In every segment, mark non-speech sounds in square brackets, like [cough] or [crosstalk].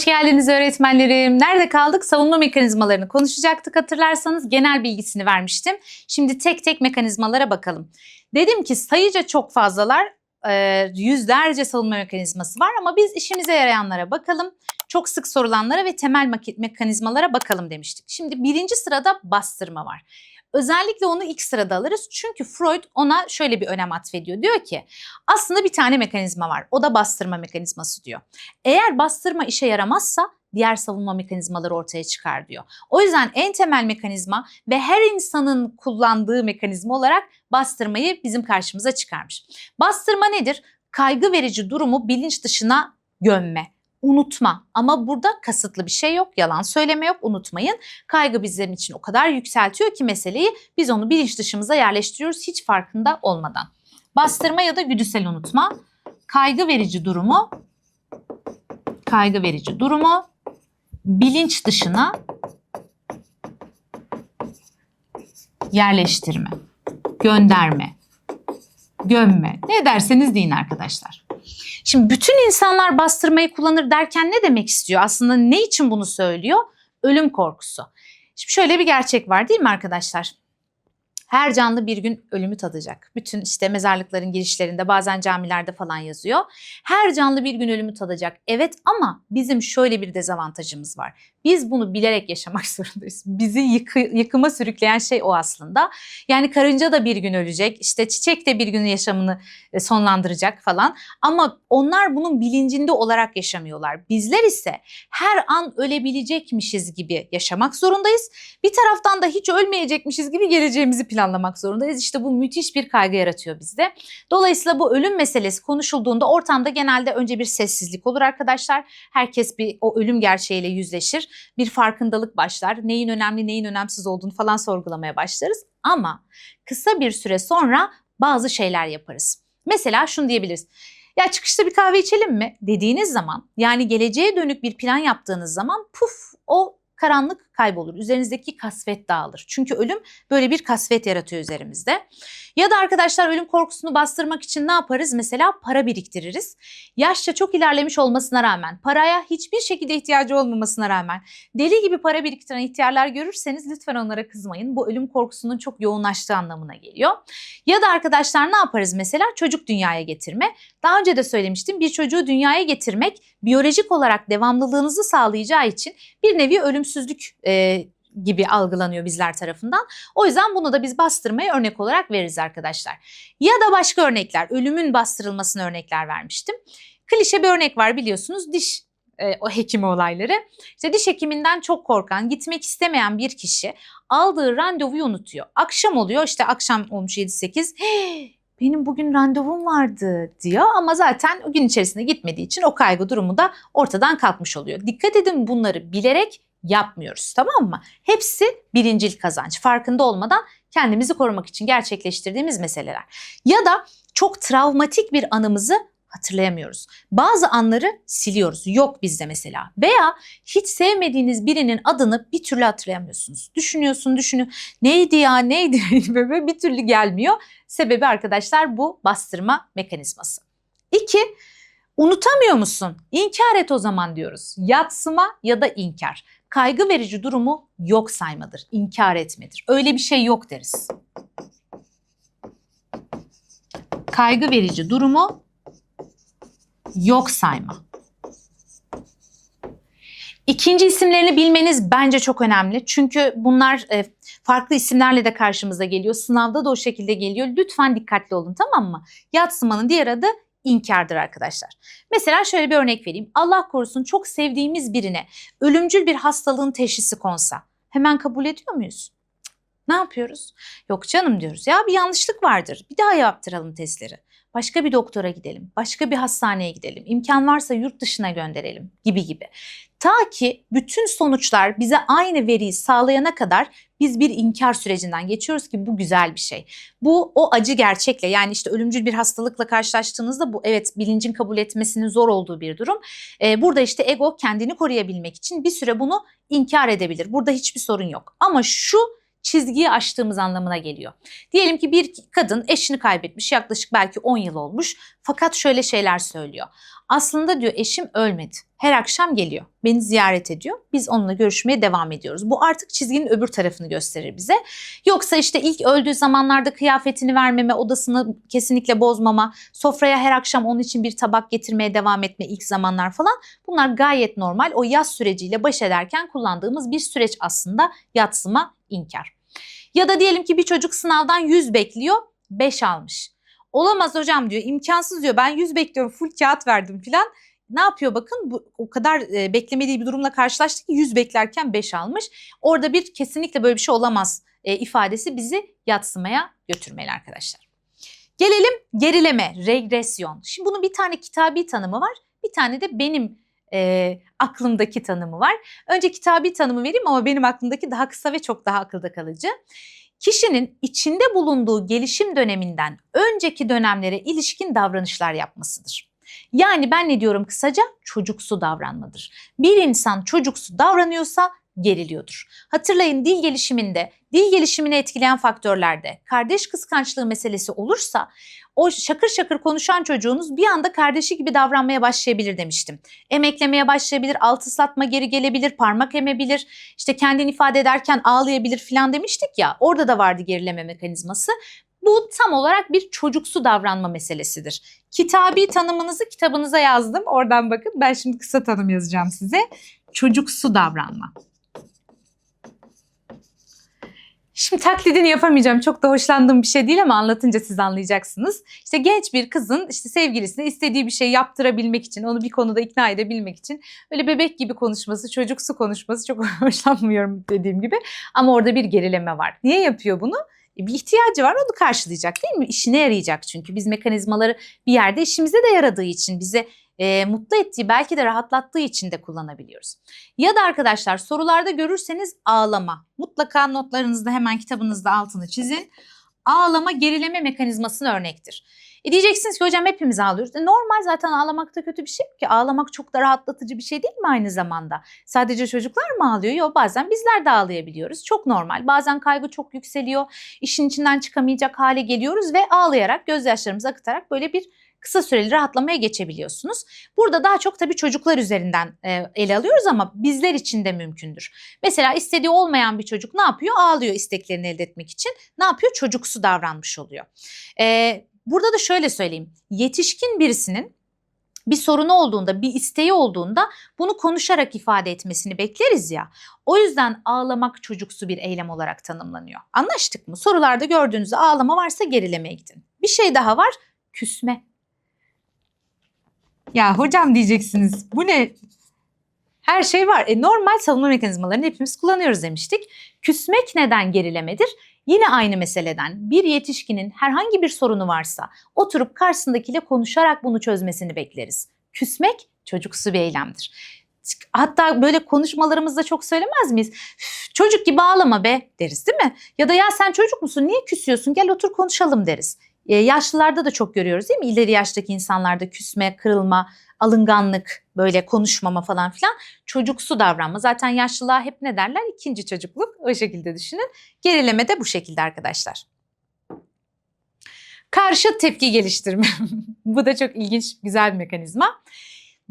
Hoş geldiniz öğretmenlerim. Nerede kaldık? Savunma mekanizmalarını konuşacaktık hatırlarsanız genel bilgisini vermiştim. Şimdi tek tek mekanizmalara bakalım. Dedim ki sayıca çok fazlalar, e, yüzlerce savunma mekanizması var ama biz işimize yarayanlara bakalım. Çok sık sorulanlara ve temel mekanizmalara bakalım demiştik. Şimdi birinci sırada bastırma var. Özellikle onu ilk sırada alırız çünkü Freud ona şöyle bir önem atfediyor. Diyor ki aslında bir tane mekanizma var. O da bastırma mekanizması diyor. Eğer bastırma işe yaramazsa diğer savunma mekanizmaları ortaya çıkar diyor. O yüzden en temel mekanizma ve her insanın kullandığı mekanizma olarak bastırmayı bizim karşımıza çıkarmış. Bastırma nedir? Kaygı verici durumu bilinç dışına gömme, unutma. Ama burada kasıtlı bir şey yok, yalan söyleme yok, unutmayın. Kaygı bizim için o kadar yükseltiyor ki meseleyi biz onu bilinç dışımıza yerleştiriyoruz hiç farkında olmadan. Bastırma ya da güdüsel unutma kaygı verici durumu kaygı verici durumu bilinç dışına yerleştirme, gönderme, gömme ne derseniz deyin arkadaşlar. Şimdi bütün insanlar bastırmayı kullanır derken ne demek istiyor? Aslında ne için bunu söylüyor? Ölüm korkusu. Şimdi şöyle bir gerçek var değil mi arkadaşlar? Her canlı bir gün ölümü tadacak. Bütün işte mezarlıkların girişlerinde bazen camilerde falan yazıyor. Her canlı bir gün ölümü tadacak. Evet ama bizim şöyle bir dezavantajımız var. Biz bunu bilerek yaşamak [laughs] zorundayız. Bizi yıkı, yıkıma sürükleyen şey o aslında. Yani karınca da bir gün ölecek. işte çiçek de bir gün yaşamını e, sonlandıracak falan. Ama onlar bunun bilincinde olarak yaşamıyorlar. Bizler ise her an ölebilecekmişiz gibi yaşamak zorundayız. Bir taraftan da hiç ölmeyecekmişiz gibi geleceğimizi planlamak zorundayız. İşte bu müthiş bir kaygı yaratıyor bizde. Dolayısıyla bu ölüm meselesi konuşulduğunda ortamda genelde önce bir sessizlik olur arkadaşlar. Herkes bir o ölüm gerçeğiyle yüzleşir. Bir farkındalık başlar. Neyin önemli, neyin önemsiz olduğunu falan sorgulamaya başlarız. Ama kısa bir süre sonra bazı şeyler yaparız. Mesela şunu diyebiliriz. Ya çıkışta bir kahve içelim mi dediğiniz zaman yani geleceğe dönük bir plan yaptığınız zaman puf o karanlık kaybolur. Üzerinizdeki kasvet dağılır. Çünkü ölüm böyle bir kasvet yaratıyor üzerimizde. Ya da arkadaşlar ölüm korkusunu bastırmak için ne yaparız? Mesela para biriktiririz. Yaşça çok ilerlemiş olmasına rağmen, paraya hiçbir şekilde ihtiyacı olmamasına rağmen deli gibi para biriktiren ihtiyarlar görürseniz lütfen onlara kızmayın. Bu ölüm korkusunun çok yoğunlaştığı anlamına geliyor. Ya da arkadaşlar ne yaparız mesela? Çocuk dünyaya getirme. Daha önce de söylemiştim bir çocuğu dünyaya getirmek biyolojik olarak devamlılığınızı sağlayacağı için bir nevi ölümsüzlük e, gibi algılanıyor bizler tarafından. O yüzden bunu da biz bastırmaya örnek olarak veririz arkadaşlar. Ya da başka örnekler, ölümün bastırılmasına örnekler vermiştim. Klişe bir örnek var biliyorsunuz diş e, o hekimi olayları. İşte diş hekiminden çok korkan, gitmek istemeyen bir kişi aldığı randevuyu unutuyor. Akşam oluyor işte akşam olmuş 7-8 benim bugün randevum vardı diyor ama zaten o gün içerisinde gitmediği için o kaygı durumu da ortadan kalkmış oluyor. Dikkat edin bunları bilerek yapmıyoruz tamam mı? Hepsi birincil kazanç. Farkında olmadan kendimizi korumak için gerçekleştirdiğimiz meseleler. Ya da çok travmatik bir anımızı hatırlayamıyoruz. Bazı anları siliyoruz. Yok bizde mesela. Veya hiç sevmediğiniz birinin adını bir türlü hatırlayamıyorsunuz. Düşünüyorsun, düşünüyorsun. Neydi ya, neydi? [laughs] Böyle bir türlü gelmiyor. Sebebi arkadaşlar bu bastırma mekanizması. İki, unutamıyor musun? İnkar et o zaman diyoruz. Yatsıma ya da inkar. Kaygı verici durumu yok saymadır, inkar etmedir. Öyle bir şey yok deriz. Kaygı verici durumu yok sayma. İkinci isimlerini bilmeniz bence çok önemli. Çünkü bunlar e, farklı isimlerle de karşımıza geliyor. Sınavda da o şekilde geliyor. Lütfen dikkatli olun tamam mı? Yatsımanın diğer adı inkardır arkadaşlar. Mesela şöyle bir örnek vereyim. Allah korusun çok sevdiğimiz birine ölümcül bir hastalığın teşhisi konsa hemen kabul ediyor muyuz? Ne yapıyoruz? Yok canım diyoruz. Ya bir yanlışlık vardır. Bir daha yaptıralım testleri. Başka bir doktora gidelim. Başka bir hastaneye gidelim. İmkan varsa yurt dışına gönderelim gibi gibi. Ta ki bütün sonuçlar bize aynı veriyi sağlayana kadar biz bir inkar sürecinden geçiyoruz ki bu güzel bir şey. Bu o acı gerçekle yani işte ölümcül bir hastalıkla karşılaştığınızda bu evet bilincin kabul etmesinin zor olduğu bir durum. Ee, burada işte ego kendini koruyabilmek için bir süre bunu inkar edebilir. Burada hiçbir sorun yok. Ama şu çizgiyi aştığımız anlamına geliyor. Diyelim ki bir kadın eşini kaybetmiş yaklaşık belki 10 yıl olmuş fakat şöyle şeyler söylüyor. Aslında diyor eşim ölmedi. Her akşam geliyor. Beni ziyaret ediyor. Biz onunla görüşmeye devam ediyoruz. Bu artık çizginin öbür tarafını gösterir bize. Yoksa işte ilk öldüğü zamanlarda kıyafetini vermeme, odasını kesinlikle bozmama, sofraya her akşam onun için bir tabak getirmeye devam etme ilk zamanlar falan. Bunlar gayet normal. O yaz süreciyle baş ederken kullandığımız bir süreç aslında yatsıma inkar. Ya da diyelim ki bir çocuk sınavdan 100 bekliyor, 5 almış. Olamaz hocam diyor, imkansız diyor. Ben 100 bekliyorum, full kağıt verdim filan. Ne yapıyor bakın bu o kadar e, beklemediği bir durumla karşılaştı ki 100 beklerken 5 almış. Orada bir kesinlikle böyle bir şey olamaz e, ifadesi bizi yatsımaya götürmeli arkadaşlar. Gelelim gerileme, regresyon. Şimdi bunun bir tane kitabi tanımı var, bir tane de benim e, aklımdaki tanımı var. Önce kitabi tanımı vereyim ama benim aklımdaki daha kısa ve çok daha akılda kalıcı. Kişinin içinde bulunduğu gelişim döneminden önceki dönemlere ilişkin davranışlar yapmasıdır. Yani ben ne diyorum kısaca? Çocuksu davranmadır. Bir insan çocuksu davranıyorsa geriliyordur. Hatırlayın dil gelişiminde, dil gelişimini etkileyen faktörlerde kardeş kıskançlığı meselesi olursa o şakır şakır konuşan çocuğunuz bir anda kardeşi gibi davranmaya başlayabilir demiştim. Emeklemeye başlayabilir, alt ıslatma geri gelebilir, parmak emebilir, işte kendini ifade ederken ağlayabilir filan demiştik ya. Orada da vardı gerileme mekanizması. Bu tam olarak bir çocuksu davranma meselesidir. Kitabi tanımınızı kitabınıza yazdım. Oradan bakın. Ben şimdi kısa tanım yazacağım size. Çocuksu davranma. Şimdi taklidini yapamayacağım. Çok da hoşlandığım bir şey değil ama anlatınca siz anlayacaksınız. İşte genç bir kızın işte sevgilisine istediği bir şey yaptırabilmek için, onu bir konuda ikna edebilmek için öyle bebek gibi konuşması, çocuksu konuşması çok [laughs] hoşlanmıyorum dediğim gibi. Ama orada bir gerileme var. Niye yapıyor bunu? E, bir ihtiyacı var onu karşılayacak değil mi? İşine yarayacak çünkü biz mekanizmaları bir yerde işimize de yaradığı için bize e, mutlu ettiği belki de rahatlattığı için de kullanabiliyoruz. Ya da arkadaşlar sorularda görürseniz ağlama. Mutlaka notlarınızda hemen kitabınızda altını çizin. Ağlama gerileme mekanizmasının örnektir. E diyeceksiniz ki hocam hepimiz ağlıyoruz. E normal zaten ağlamakta kötü bir şey ki. Ağlamak çok da rahatlatıcı bir şey değil mi aynı zamanda? Sadece çocuklar mı ağlıyor? Yok bazen bizler de ağlayabiliyoruz. Çok normal. Bazen kaygı çok yükseliyor. İşin içinden çıkamayacak hale geliyoruz ve ağlayarak gözyaşlarımızı akıtarak böyle bir kısa süreli rahatlamaya geçebiliyorsunuz. Burada daha çok tabii çocuklar üzerinden e, ele alıyoruz ama bizler için de mümkündür. Mesela istediği olmayan bir çocuk ne yapıyor? Ağlıyor isteklerini elde etmek için. Ne yapıyor? Çocuksu davranmış oluyor. E, burada da şöyle söyleyeyim. Yetişkin birisinin bir sorunu olduğunda, bir isteği olduğunda bunu konuşarak ifade etmesini bekleriz ya. O yüzden ağlamak çocuksu bir eylem olarak tanımlanıyor. Anlaştık mı? Sorularda gördüğünüzde ağlama varsa gerilemeye gidin. Bir şey daha var. Küsme. Ya hocam diyeceksiniz bu ne? Her şey var. E, normal savunma mekanizmalarını hepimiz kullanıyoruz demiştik. Küsmek neden gerilemedir? Yine aynı meseleden bir yetişkinin herhangi bir sorunu varsa oturup karşısındakiyle konuşarak bunu çözmesini bekleriz. Küsmek çocuksu bir eylemdir. Hatta böyle konuşmalarımızda çok söylemez miyiz? Çocuk gibi ağlama be deriz değil mi? Ya da ya sen çocuk musun niye küsüyorsun gel otur konuşalım deriz. Ee, yaşlılarda da çok görüyoruz değil mi? İleri yaştaki insanlarda küsme, kırılma, alınganlık, böyle konuşmama falan filan çocuksu davranma. Zaten yaşlılığa hep ne derler? İkinci çocukluk. O şekilde düşünün. Gerileme de bu şekilde arkadaşlar. Karşı tepki geliştirme. [laughs] bu da çok ilginç, güzel bir mekanizma.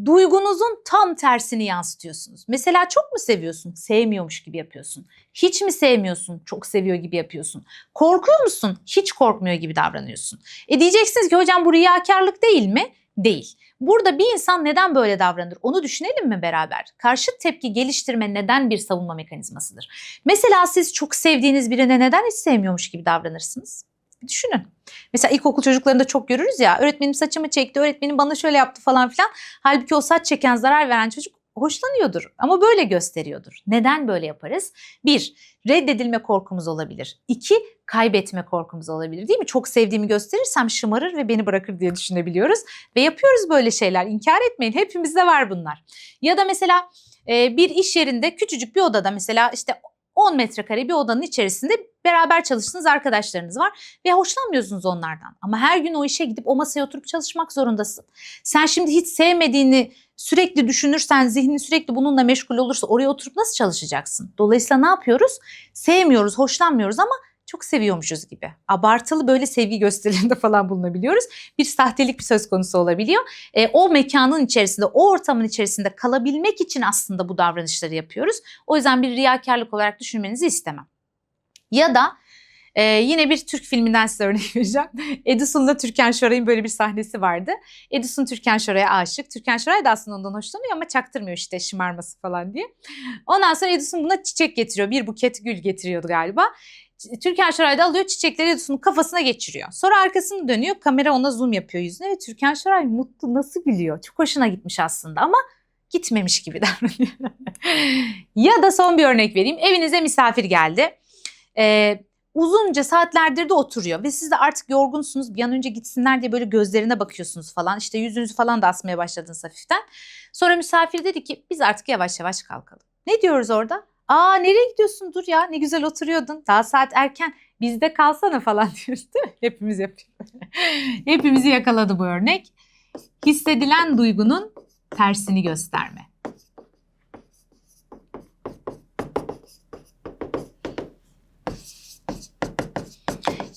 Duygunuzun tam tersini yansıtıyorsunuz. Mesela çok mu seviyorsun? Sevmiyormuş gibi yapıyorsun. Hiç mi sevmiyorsun? Çok seviyor gibi yapıyorsun. Korkuyor musun? Hiç korkmuyor gibi davranıyorsun. E diyeceksiniz ki hocam bu riyakarlık değil mi? Değil. Burada bir insan neden böyle davranır? Onu düşünelim mi beraber? Karşı tepki geliştirme neden bir savunma mekanizmasıdır? Mesela siz çok sevdiğiniz birine neden hiç sevmiyormuş gibi davranırsınız? Düşünün. Mesela ilkokul çocuklarında çok görürüz ya öğretmenim saçımı çekti, öğretmenim bana şöyle yaptı falan filan. Halbuki o saç çeken, zarar veren çocuk hoşlanıyordur ama böyle gösteriyordur. Neden böyle yaparız? Bir, reddedilme korkumuz olabilir. İki, kaybetme korkumuz olabilir değil mi? Çok sevdiğimi gösterirsem şımarır ve beni bırakır diye düşünebiliyoruz. Ve yapıyoruz böyle şeyler. İnkar etmeyin. Hepimizde var bunlar. Ya da mesela bir iş yerinde küçücük bir odada mesela işte 10 metrekare bir odanın içerisinde beraber çalıştığınız arkadaşlarınız var ve hoşlanmıyorsunuz onlardan. Ama her gün o işe gidip o masaya oturup çalışmak zorundasın. Sen şimdi hiç sevmediğini sürekli düşünürsen, zihnin sürekli bununla meşgul olursa oraya oturup nasıl çalışacaksın? Dolayısıyla ne yapıyoruz? Sevmiyoruz, hoşlanmıyoruz ama çok seviyormuşuz gibi. Abartılı böyle sevgi gösterilerinde [laughs] falan bulunabiliyoruz. Bir sahtelik bir söz konusu olabiliyor. E, o mekanın içerisinde, o ortamın içerisinde kalabilmek için aslında bu davranışları yapıyoruz. O yüzden bir riyakarlık olarak düşünmenizi istemem. Ya da ee, yine bir Türk filminden size örnek [laughs] vereceğim. Edison'la Türkan Şoray'ın böyle bir sahnesi vardı. Edison Türkan Şoray'a aşık. Türkan Şoray da aslında ondan hoşlanıyor ama çaktırmıyor işte şımarması falan diye. Ondan sonra Edison buna çiçek getiriyor. Bir buket gül getiriyordu galiba. Türkan Şoray alıyor çiçekleri Edison'un kafasına geçiriyor. Sonra arkasını dönüyor. Kamera ona zoom yapıyor yüzüne ve Türkan Şoray mutlu nasıl gülüyor. Çok hoşuna gitmiş aslında ama gitmemiş gibi [laughs] davranıyor. ya da son bir örnek vereyim. Evinize misafir geldi. Ee, uzunca saatlerdir de oturuyor ve siz de artık yorgunsunuz bir an önce gitsinler diye böyle gözlerine bakıyorsunuz falan işte yüzünüzü falan da asmaya başladınız hafiften. Sonra misafir dedi ki biz artık yavaş yavaş kalkalım. Ne diyoruz orada? Aa nereye gidiyorsun dur ya ne güzel oturuyordun daha saat erken bizde kalsana [laughs] falan diyoruz değil mi? Hepimiz yapıyoruz. [laughs] Hepimizi yakaladı bu örnek. Hissedilen duygunun tersini gösterme.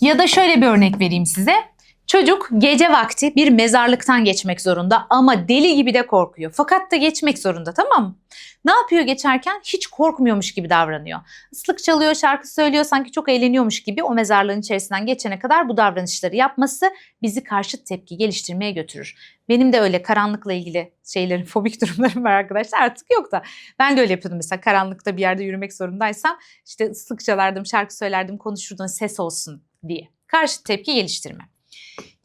Ya da şöyle bir örnek vereyim size. Çocuk gece vakti bir mezarlıktan geçmek zorunda ama deli gibi de korkuyor. Fakat da geçmek zorunda tamam mı? Ne yapıyor geçerken? Hiç korkmuyormuş gibi davranıyor. Islık çalıyor, şarkı söylüyor, sanki çok eğleniyormuş gibi o mezarlığın içerisinden geçene kadar bu davranışları yapması bizi karşıt tepki geliştirmeye götürür. Benim de öyle karanlıkla ilgili şeylerin, [laughs] fobik durumlarım var arkadaşlar. Artık yok da ben de öyle yapıyordum mesela karanlıkta bir yerde yürümek zorundaysam işte ıslık çalardım, şarkı söylerdim, konuşurdum ses olsun diye. Karşı tepki geliştirme.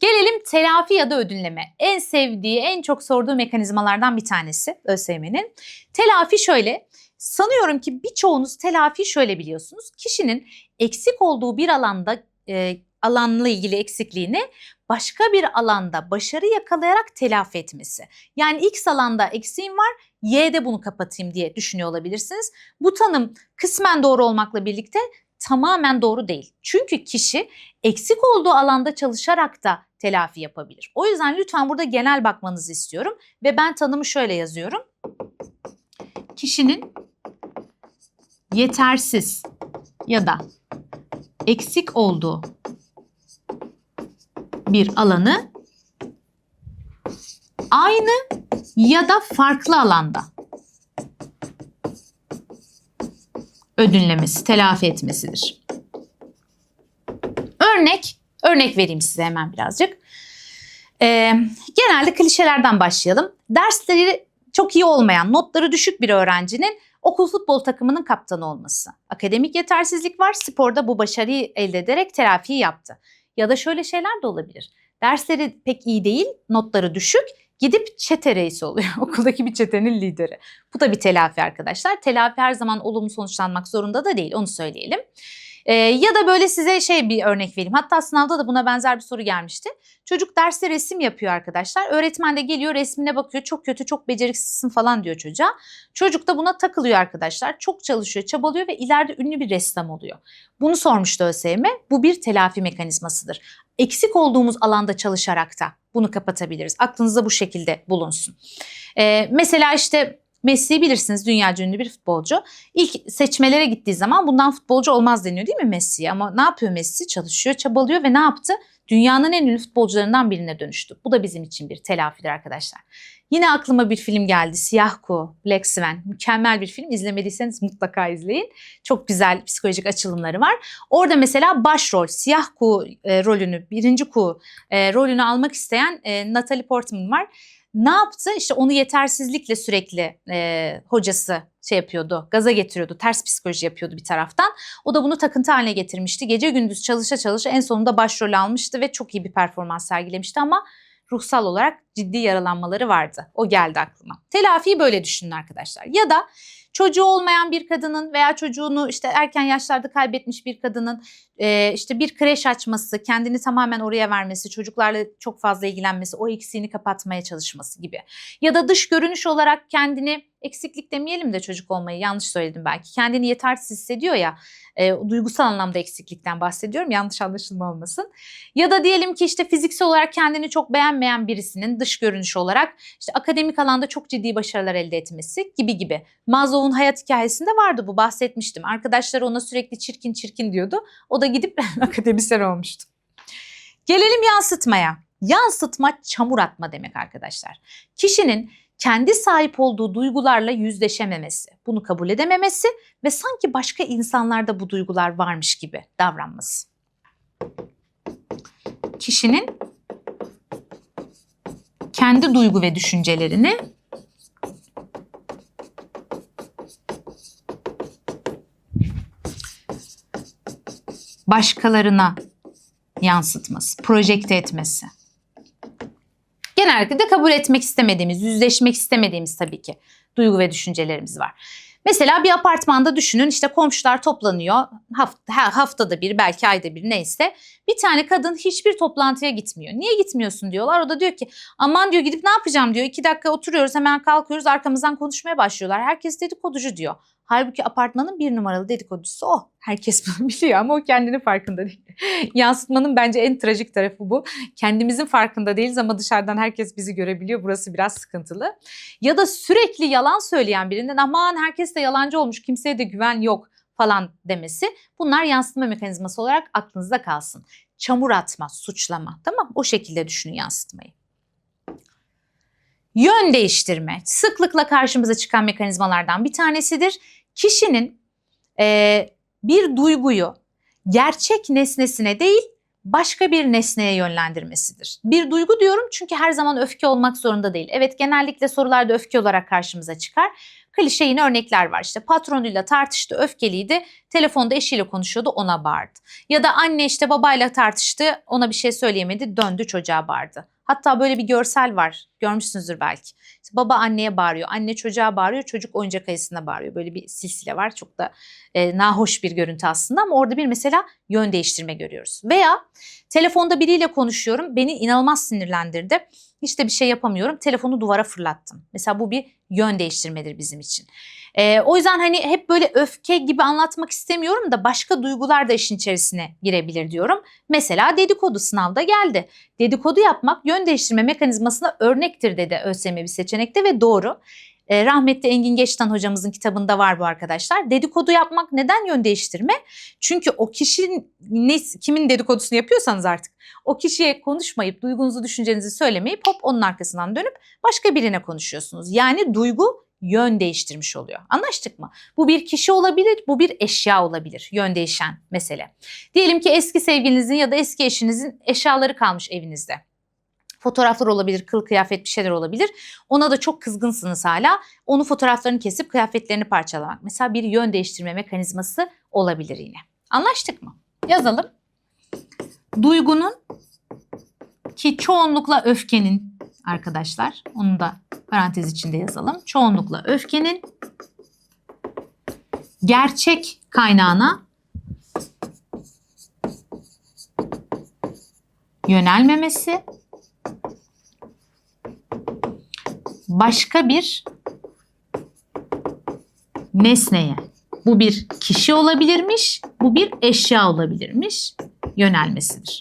Gelelim telafi ya da ödünleme. En sevdiği, en çok sorduğu mekanizmalardan bir tanesi ÖSYM'nin. Telafi şöyle, sanıyorum ki birçoğunuz telafi şöyle biliyorsunuz. Kişinin eksik olduğu bir alanda e, alanla ilgili eksikliğini başka bir alanda başarı yakalayarak telafi etmesi. Yani X alanda eksiğim var, Y'de bunu kapatayım diye düşünüyor olabilirsiniz. Bu tanım kısmen doğru olmakla birlikte tamamen doğru değil. Çünkü kişi eksik olduğu alanda çalışarak da telafi yapabilir. O yüzden lütfen burada genel bakmanızı istiyorum ve ben tanımı şöyle yazıyorum. Kişinin yetersiz ya da eksik olduğu bir alanı aynı ya da farklı alanda ödünlemesi, telafi etmesidir. Örnek, örnek vereyim size hemen birazcık. Ee, genelde klişelerden başlayalım. Dersleri çok iyi olmayan, notları düşük bir öğrencinin okul futbol takımının kaptanı olması. Akademik yetersizlik var, sporda bu başarıyı elde ederek telafiyi yaptı. Ya da şöyle şeyler de olabilir. Dersleri pek iyi değil, notları düşük gidip çete reisi oluyor. [laughs] Okuldaki bir çetenin lideri. Bu da bir telafi arkadaşlar. Telafi her zaman olumlu sonuçlanmak zorunda da değil onu söyleyelim. Ee, ya da böyle size şey bir örnek vereyim. Hatta sınavda da buna benzer bir soru gelmişti. Çocuk derste resim yapıyor arkadaşlar. Öğretmen de geliyor resmine bakıyor. Çok kötü, çok beceriksizsin falan diyor çocuğa. Çocuk da buna takılıyor arkadaşlar. Çok çalışıyor, çabalıyor ve ileride ünlü bir ressam oluyor. Bunu sormuştu ÖSYM. Bu bir telafi mekanizmasıdır. Eksik olduğumuz alanda çalışarak da bunu kapatabiliriz. Aklınızda bu şekilde bulunsun. Ee, mesela işte Messi'yi bilirsiniz dünya ünlü bir futbolcu. İlk seçmelere gittiği zaman bundan futbolcu olmaz deniyor değil mi Messi? Ama ne yapıyor Messi? Çalışıyor, çabalıyor ve ne yaptı? Dünyanın en ünlü futbolcularından birine dönüştü. Bu da bizim için bir telafidir arkadaşlar. Yine aklıma bir film geldi. Siyah Kuğu, Black Swan. Mükemmel bir film. İzlemediyseniz mutlaka izleyin. Çok güzel psikolojik açılımları var. Orada mesela başrol, Siyah Kuğu e, rolünü, birinci Kuğu e, rolünü almak isteyen e, Natalie Portman var ne yaptı? İşte onu yetersizlikle sürekli e, hocası şey yapıyordu, gaza getiriyordu, ters psikoloji yapıyordu bir taraftan. O da bunu takıntı haline getirmişti. Gece gündüz çalışa çalışa en sonunda başrol almıştı ve çok iyi bir performans sergilemişti ama ruhsal olarak ciddi yaralanmaları vardı. O geldi aklıma. Telafiyi böyle düşünün arkadaşlar. Ya da çocuğu olmayan bir kadının veya çocuğunu işte erken yaşlarda kaybetmiş bir kadının e, işte bir kreş açması, kendini tamamen oraya vermesi, çocuklarla çok fazla ilgilenmesi, o eksiğini kapatmaya çalışması gibi. Ya da dış görünüş olarak kendini eksiklik demeyelim de çocuk olmayı yanlış söyledim belki. Kendini yetersiz hissediyor ya e, duygusal anlamda eksiklikten bahsediyorum yanlış anlaşılma olmasın. Ya da diyelim ki işte fiziksel olarak kendini çok beğenmeyen birisinin dış görünüş olarak işte akademik alanda çok ciddi başarılar elde etmesi gibi gibi. Maslow'un hayat hikayesinde vardı bu bahsetmiştim. Arkadaşları ona sürekli çirkin çirkin diyordu. O da gidip [laughs] akademisyen olmuştu. Gelelim yansıtmaya. Yansıtma çamur atma demek arkadaşlar. Kişinin kendi sahip olduğu duygularla yüzleşememesi, bunu kabul edememesi ve sanki başka insanlarda bu duygular varmış gibi davranması. Kişinin kendi duygu ve düşüncelerini başkalarına yansıtması, projekte etmesi. Genellikle de kabul etmek istemediğimiz, yüzleşmek istemediğimiz tabii ki duygu ve düşüncelerimiz var. Mesela bir apartmanda düşünün işte komşular toplanıyor hafta, haftada bir belki ayda bir neyse. Bir tane kadın hiçbir toplantıya gitmiyor. Niye gitmiyorsun diyorlar. O da diyor ki aman diyor gidip ne yapacağım diyor. İki dakika oturuyoruz hemen kalkıyoruz arkamızdan konuşmaya başlıyorlar. Herkes dedikoducu diyor. Halbuki apartmanın bir numaralı dedikodusu o. Herkes [laughs] bunu biliyor ama o kendini farkında değil. [laughs] Yansıtmanın bence en trajik tarafı bu. Kendimizin farkında değiliz ama dışarıdan herkes bizi görebiliyor. Burası biraz sıkıntılı. Ya da sürekli yalan söyleyen birinden aman herkes de yalancı olmuş kimseye de güven yok falan demesi. Bunlar yansıtma mekanizması olarak aklınızda kalsın. Çamur atma, suçlama tamam O şekilde düşünün yansıtmayı. Yön değiştirme sıklıkla karşımıza çıkan mekanizmalardan bir tanesidir. Kişinin e, bir duyguyu gerçek nesnesine değil başka bir nesneye yönlendirmesidir. Bir duygu diyorum çünkü her zaman öfke olmak zorunda değil. Evet genellikle sorularda öfke olarak karşımıza çıkar. Klişe yine örnekler var. İşte patronuyla tartıştı, öfkeliydi. Telefonda eşiyle konuşuyordu, ona bağırdı. Ya da anne işte babayla tartıştı, ona bir şey söyleyemedi, döndü çocuğa bağırdı. Hatta böyle bir görsel var. Görmüşsünüzdür belki. İşte baba anneye bağırıyor, anne çocuğa bağırıyor, çocuk oyuncak ayısına bağırıyor. Böyle bir silsile var. Çok da e, nahoş bir görüntü aslında ama orada bir mesela yön değiştirme görüyoruz. Veya telefonda biriyle konuşuyorum, beni inanılmaz sinirlendirdi. Hiç de bir şey yapamıyorum. Telefonu duvara fırlattım. Mesela bu bir yön değiştirmedir bizim için. Ee, o yüzden hani hep böyle öfke gibi anlatmak istemiyorum da başka duygular da işin içerisine girebilir diyorum. Mesela dedikodu sınavda geldi. Dedikodu yapmak yön değiştirme mekanizmasına örnektir dedi ÖSYM bir seçenekte ve doğru. Ee, rahmetli Engin Geçtan hocamızın kitabında var bu arkadaşlar. Dedikodu yapmak neden yön değiştirme? Çünkü o kişinin ne, kimin dedikodusunu yapıyorsanız artık o kişiye konuşmayıp duygunuzu düşüncenizi söylemeyip hop onun arkasından dönüp başka birine konuşuyorsunuz. Yani duygu yön değiştirmiş oluyor. Anlaştık mı? Bu bir kişi olabilir, bu bir eşya olabilir. Yön değişen mesele. Diyelim ki eski sevgilinizin ya da eski eşinizin eşyaları kalmış evinizde. Fotoğraflar olabilir, kıl kıyafet bir şeyler olabilir. Ona da çok kızgınsınız hala. Onu fotoğraflarını kesip kıyafetlerini parçalamak. Mesela bir yön değiştirme mekanizması olabilir yine. Anlaştık mı? Yazalım. Duygunun ki çoğunlukla öfkenin arkadaşlar. Onu da parantez içinde yazalım. Çoğunlukla öfkenin gerçek kaynağına yönelmemesi başka bir nesneye bu bir kişi olabilirmiş, bu bir eşya olabilirmiş yönelmesidir.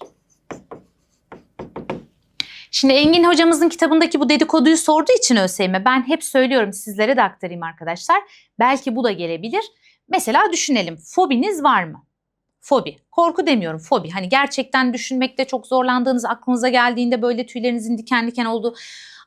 Şimdi Engin hocamızın kitabındaki bu dedikoduyu sorduğu için ÖSYM ben hep söylüyorum sizlere de aktarayım arkadaşlar. Belki bu da gelebilir. Mesela düşünelim fobiniz var mı? Fobi. Korku demiyorum fobi. Hani gerçekten düşünmekte çok zorlandığınız aklınıza geldiğinde böyle tüylerinizin diken diken olduğu.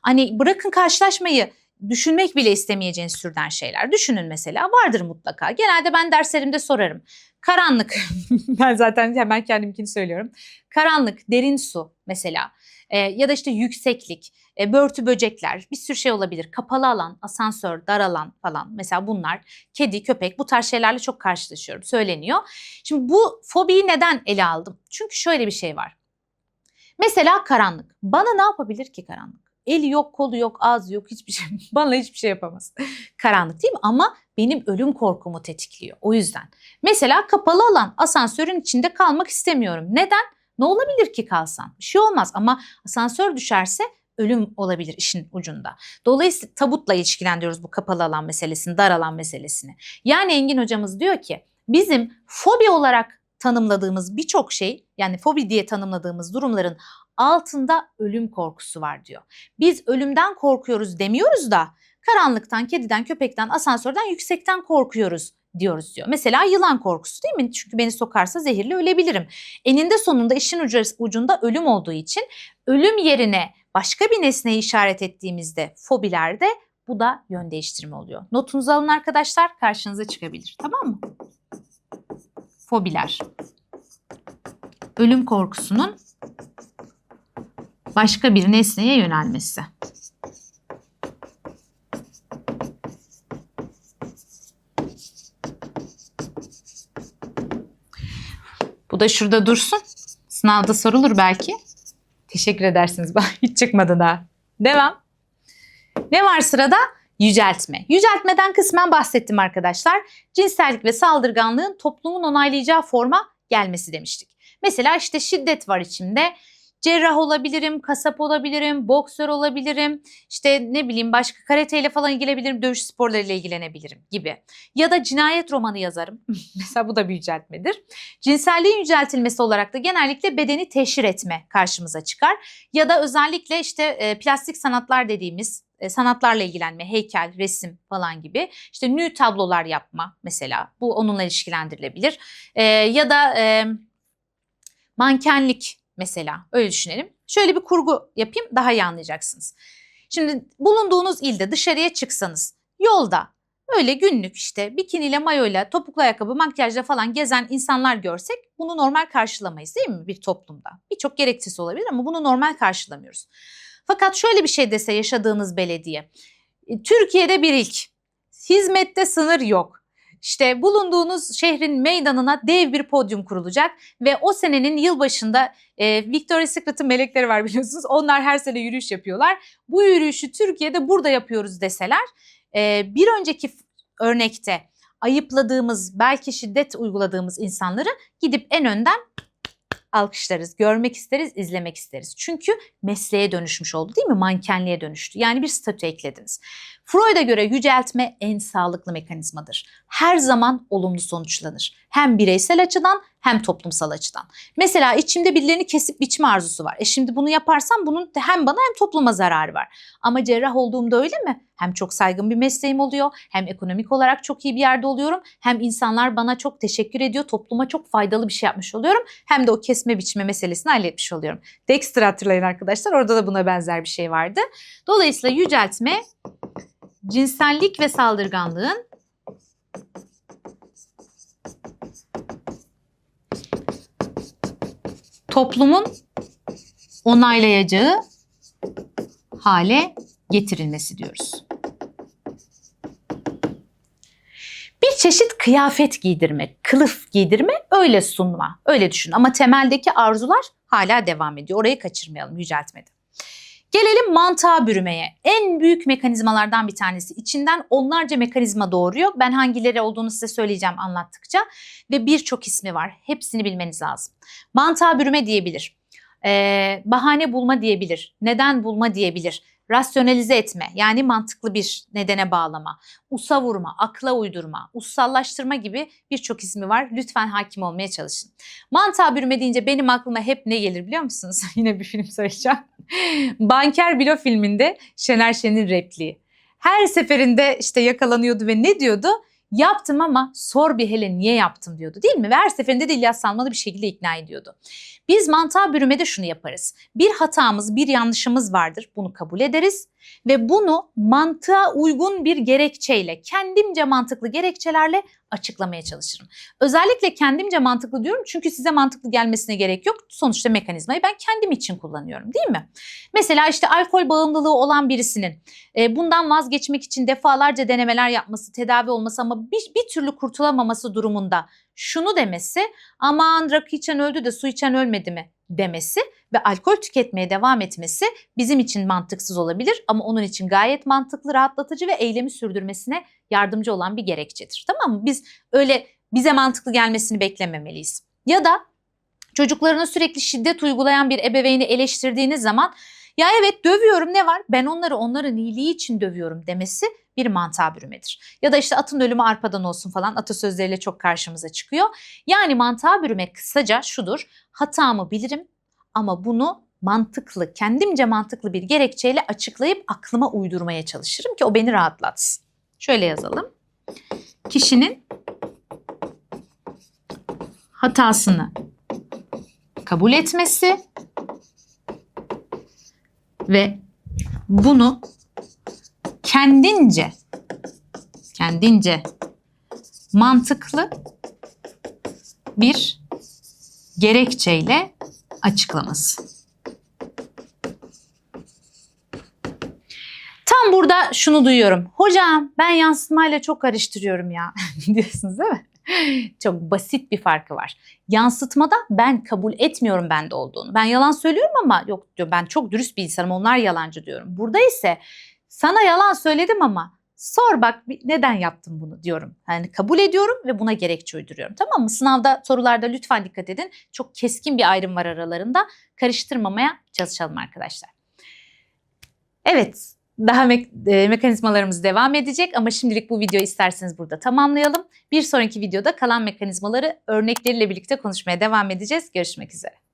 Hani bırakın karşılaşmayı düşünmek bile istemeyeceğiniz türden şeyler. Düşünün mesela vardır mutlaka. Genelde ben derslerimde sorarım. Karanlık. [laughs] ben zaten hemen kendimkini söylüyorum. Karanlık, derin su mesela. Ee, ya da işte yükseklik, e, börtü böcekler, bir sürü şey olabilir. Kapalı alan, asansör, dar alan falan. Mesela bunlar kedi, köpek bu tarz şeylerle çok karşılaşıyorum. Söyleniyor. Şimdi bu fobiyi neden ele aldım? Çünkü şöyle bir şey var. Mesela karanlık. Bana ne yapabilir ki karanlık? Eli yok, kolu yok, ağzı yok, hiçbir şey. [laughs] Bana hiçbir şey yapamaz. Karanlık değil mi? Ama benim ölüm korkumu tetikliyor. O yüzden. Mesela kapalı alan, asansörün içinde kalmak istemiyorum. Neden? Ne olabilir ki kalsan? Bir şey olmaz ama asansör düşerse ölüm olabilir işin ucunda. Dolayısıyla tabutla ilişkilendiriyoruz bu kapalı alan meselesini, dar alan meselesini. Yani Engin hocamız diyor ki bizim fobi olarak tanımladığımız birçok şey yani fobi diye tanımladığımız durumların altında ölüm korkusu var diyor. Biz ölümden korkuyoruz demiyoruz da karanlıktan, kediden, köpekten, asansörden, yüksekten korkuyoruz diyoruz diyor. Mesela yılan korkusu değil mi? Çünkü beni sokarsa zehirli ölebilirim. Eninde sonunda işin ucu- ucunda ölüm olduğu için ölüm yerine başka bir nesneyi işaret ettiğimizde fobilerde bu da yön değiştirme oluyor. Notunuzu alın arkadaşlar karşınıza çıkabilir tamam mı? Fobiler. Ölüm korkusunun başka bir nesneye yönelmesi. Da şurada dursun. Sınavda sorulur belki. Teşekkür edersiniz. [laughs] Hiç çıkmadı daha. Devam. Ne var sırada? Yüceltme. Yüceltmeden kısmen bahsettim arkadaşlar. Cinsellik ve saldırganlığın toplumun onaylayacağı forma gelmesi demiştik. Mesela işte şiddet var içimde. Cerrah olabilirim, kasap olabilirim, boksör olabilirim. İşte ne bileyim başka karateyle falan ilgilenebilirim, dövüş sporlarıyla ilgilenebilirim gibi. Ya da cinayet romanı yazarım. [laughs] Mesela bu da bir yüceltmedir. Cinselliğin yüceltilmesi olarak da genellikle bedeni teşhir etme karşımıza çıkar. Ya da özellikle işte e, plastik sanatlar dediğimiz e, sanatlarla ilgilenme, heykel, resim falan gibi. İşte nü tablolar yapma mesela bu onunla ilişkilendirilebilir. E, ya da e, mankenlik mesela öyle düşünelim. Şöyle bir kurgu yapayım daha iyi anlayacaksınız. Şimdi bulunduğunuz ilde dışarıya çıksanız yolda öyle günlük işte bikiniyle, mayoyla, topuklu ayakkabı, makyajla falan gezen insanlar görsek bunu normal karşılamayız değil mi bir toplumda? Birçok gerektisi olabilir ama bunu normal karşılamıyoruz. Fakat şöyle bir şey dese yaşadığınız belediye. e, Türkiye'de bir ilk. Hizmette sınır yok. İşte bulunduğunuz şehrin meydanına dev bir podyum kurulacak ve o senenin yılbaşında e, Victoria's Secret'ın melekleri var biliyorsunuz. Onlar her sene yürüyüş yapıyorlar. Bu yürüyüşü Türkiye'de burada yapıyoruz deseler e, bir önceki örnekte ayıpladığımız belki şiddet uyguladığımız insanları gidip en önden alkışlarız, görmek isteriz, izlemek isteriz. Çünkü mesleğe dönüşmüş oldu değil mi? Mankenliğe dönüştü. Yani bir statü eklediniz. Freud'a göre yüceltme en sağlıklı mekanizmadır. Her zaman olumlu sonuçlanır. Hem bireysel açıdan hem toplumsal açıdan. Mesela içimde birilerini kesip biçme arzusu var. E şimdi bunu yaparsam bunun hem bana hem topluma zararı var. Ama cerrah olduğumda öyle mi? Hem çok saygın bir mesleğim oluyor, hem ekonomik olarak çok iyi bir yerde oluyorum, hem insanlar bana çok teşekkür ediyor, topluma çok faydalı bir şey yapmış oluyorum, hem de o kesme biçme meselesini halletmiş oluyorum. Dexter hatırlayın arkadaşlar, orada da buna benzer bir şey vardı. Dolayısıyla yüceltme cinsellik ve saldırganlığın toplumun onaylayacağı hale getirilmesi diyoruz. Bir çeşit kıyafet giydirme, kılıf giydirme, öyle sunma, öyle düşün. Ama temeldeki arzular hala devam ediyor. Orayı kaçırmayalım yüceltmede. Gelelim mantığa bürümeye. En büyük mekanizmalardan bir tanesi. İçinden onlarca mekanizma doğuruyor. Ben hangileri olduğunu size söyleyeceğim anlattıkça. Ve birçok ismi var. Hepsini bilmeniz lazım. Mantığa bürüme diyebilir. Ee, bahane bulma diyebilir. Neden bulma diyebilir. Rasyonalize etme yani mantıklı bir nedene bağlama. Usa vurma, akla uydurma, ussallaştırma gibi birçok ismi var. Lütfen hakim olmaya çalışın. Mantığa bürüme deyince benim aklıma hep ne gelir biliyor musunuz? [laughs] Yine bir film söyleyeceğim. Banker Bilo filminde Şener Şen'in repliği. Her seferinde işte yakalanıyordu ve ne diyordu? Yaptım ama sor bir hele niye yaptım diyordu değil mi? Ve her seferinde de İlyas Salman'ı bir şekilde ikna ediyordu. Biz mantığa bürümede şunu yaparız. Bir hatamız, bir yanlışımız vardır. Bunu kabul ederiz ve bunu mantığa uygun bir gerekçeyle, kendimce mantıklı gerekçelerle açıklamaya çalışırım. Özellikle kendimce mantıklı diyorum çünkü size mantıklı gelmesine gerek yok. Sonuçta mekanizmayı ben kendim için kullanıyorum değil mi? Mesela işte alkol bağımlılığı olan birisinin e, bundan vazgeçmek için defalarca denemeler yapması, tedavi olması ama bir, bir türlü kurtulamaması durumunda şunu demesi aman rakı içen öldü de su içen ölmedi mi demesi ve alkol tüketmeye devam etmesi bizim için mantıksız olabilir ama onun için gayet mantıklı, rahatlatıcı ve eylemi sürdürmesine yardımcı olan bir gerekçedir. Tamam mı? Biz öyle bize mantıklı gelmesini beklememeliyiz. Ya da çocuklarına sürekli şiddet uygulayan bir ebeveyni eleştirdiğiniz zaman Ya evet dövüyorum ne var? Ben onları onların iyiliği için dövüyorum demesi bir mantığa bürümedir. Ya da işte atın ölümü arpadan olsun falan atasözleriyle çok karşımıza çıkıyor. Yani mantığa bürüme kısaca şudur. Hatamı bilirim ama bunu mantıklı, kendimce mantıklı bir gerekçeyle açıklayıp aklıma uydurmaya çalışırım ki o beni rahatlatsın. Şöyle yazalım. Kişinin hatasını kabul etmesi ve bunu kendince kendince mantıklı bir gerekçeyle açıklaması. Tam burada şunu duyuyorum. Hocam ben yansıtmayla çok karıştırıyorum ya [laughs] diyorsunuz değil mi? Çok basit bir farkı var. Yansıtmada ben kabul etmiyorum bende olduğunu. Ben yalan söylüyorum ama yok diyor ben çok dürüst bir insanım onlar yalancı diyorum. Burada ise sana yalan söyledim ama sor bak neden yaptım bunu diyorum. Yani kabul ediyorum ve buna gerekçe uyduruyorum. Tamam mı? Sınavda sorularda lütfen dikkat edin. Çok keskin bir ayrım var aralarında. Karıştırmamaya çalışalım arkadaşlar. Evet, daha me- e, mekanizmalarımız devam edecek ama şimdilik bu videoyu isterseniz burada tamamlayalım. Bir sonraki videoda kalan mekanizmaları örnekleriyle birlikte konuşmaya devam edeceğiz. Görüşmek üzere.